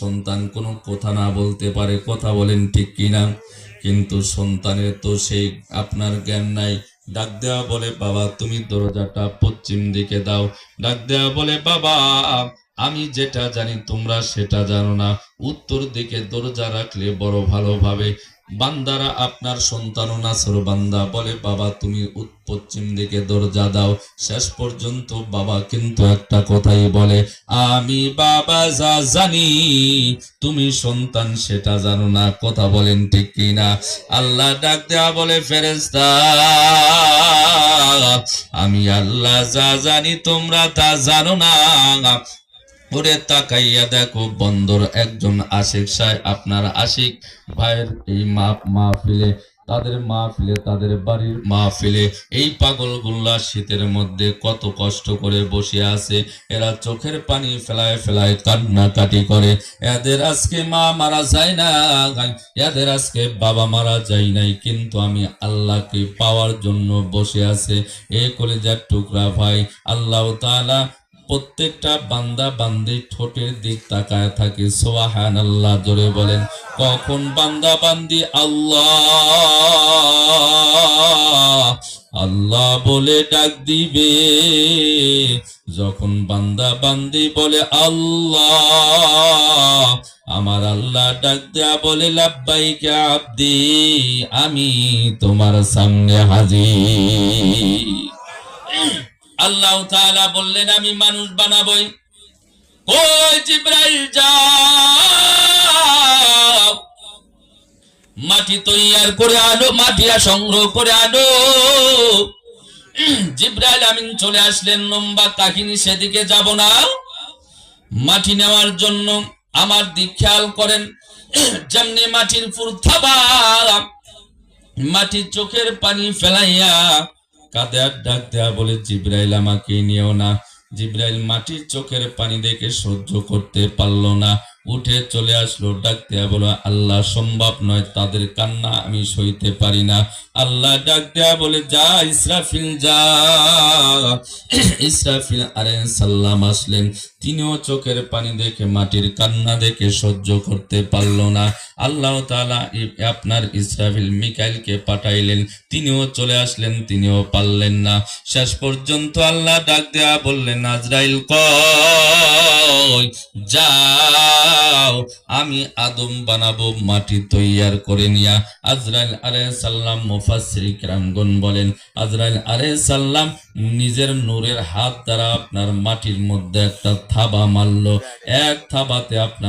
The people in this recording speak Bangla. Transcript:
সন্তান কোনো কথা না বলতে পারে, কথা বলেন ঠিক কিনা? কিন্তু সন্তানের তো সেই আপনার জ্ঞান নাই। ডাক দেওয়া বলে, বাবা, তুমি দরজাটা পশ্চিম দিকে দাও। ডাক দেওয়া বলে, বাবা, আমি যেটা জানি তোমরা সেটা জানো না। উত্তর দিকে দরজা রাখলে বড় ভালোভাবে বান্দারা আপনার সন্তান নাসর বান্দা বলে, বাবা, তুমি পশ্চিম দিকে দরজা দাও। শেষ পর্যন্ত বাবা কিন্তু একটা কথাই বলে, আমি বাবা যা জানি, তুমি সন্তান সেটা জানো না। কথা বলেন ঠিক কিনা? আল্লাহ ডাক দেওয়া বলে ফেরেস্তা আমি আল্লাহ যা জানি তোমরা তা জানো না। ওরে তাকাইয়া দেখো, বন্দর একজন আশিক সাহেব, আপনার আশিক ভাইয়ের এই মা, মাহফিলে, তাদের মাহফিলে, তাদের বাড়ির মাহফিলে, এই পাগলগুল্লা শীতের মধ্যে কত কষ্ট করে বসে আছে। এরা চোখের পানি ফেলায় ফেলায় কান্নাকাটি করে। এদের আজকে মা মারা যায় না এদের আজকে বাবা মারা যায় নাই। কিন্তু আমি আল্লাহকে পাওয়ার জন্য বসে আছে। এ কলেজার টুকরা ভাই, আল্লাহ তাআলা প্রত্যেকটা বান্দা বান্দি ঠোঁটের দিক তাকায় থাকে। সোহান আল্লাহ জোরে বলেন। কখন বান্দা বান্দি আল্লাহ আল্লাহ বলে ডাক দিবে। যখন বান্দা বান্দি বলে আল্লাহ, আমার আল্লাহ ডাক দেয়া বলে, লাব্বাইকে আব্দি, আমি তোমার সামনে হাজির। আল্লাহ বললেন, আমি মানুষ বানাবই। ওই মাটি তৈয়ার করে আনো মাটি আর সংগ্রহ করে আনো। জিব্রাইল আমিন চলে আসলেন, লম্বা কাহিনী সেদিকে যাব না। মাটি নেওয়ার জন্য আমার দিক খেয়াল করেন। যেমনি মাটির ফুর থাবা, মাটির চোখের পানি ফেলাইয়া কাঁদে আর ডাক দেয়া বলে জিব্রাইল আমাকে নিও না। জিব্রাইল মাটির চোখের পানি দেখে সহ্য করতে পারল না। উঠে চলে আসলো ডাক দেয়া বলো আল্লাহ, সম্ভব নয় তাদের কান্না আমি সইতে পারি না। আল্লাহ ডাক দেয়া বলে, যা ইসরাফিল যা। ইসরাফিল আরে সাল্লাম আসলেন। তিনিও চোখের পানি দেখে, মাটির কান্না দেখে সহ্য করতে পারল না। আল্লাহ তাআলা আপনার ইসরাফিল মিকাইলকে পাঠাইলেন। তিনিও চলে আসলেন, তিনিও পারলেন না। শেষ পর্যন্ত আল্লাহ ডাক দেয়া বললেন, আজরাইল কই? যাও আমি আদম বানাবো, মাটি তৈয়ার করে নিয়া। আজরাইল আরে সাল্লাম মুফাসসির কিরামগণ বলেন, আজরাইল আলে সাল্লাম নিজের নূরের হাত দ্বারা আপনার মাটির মধ্যে একটা থাবা মারল। এক থাবাতে আপনার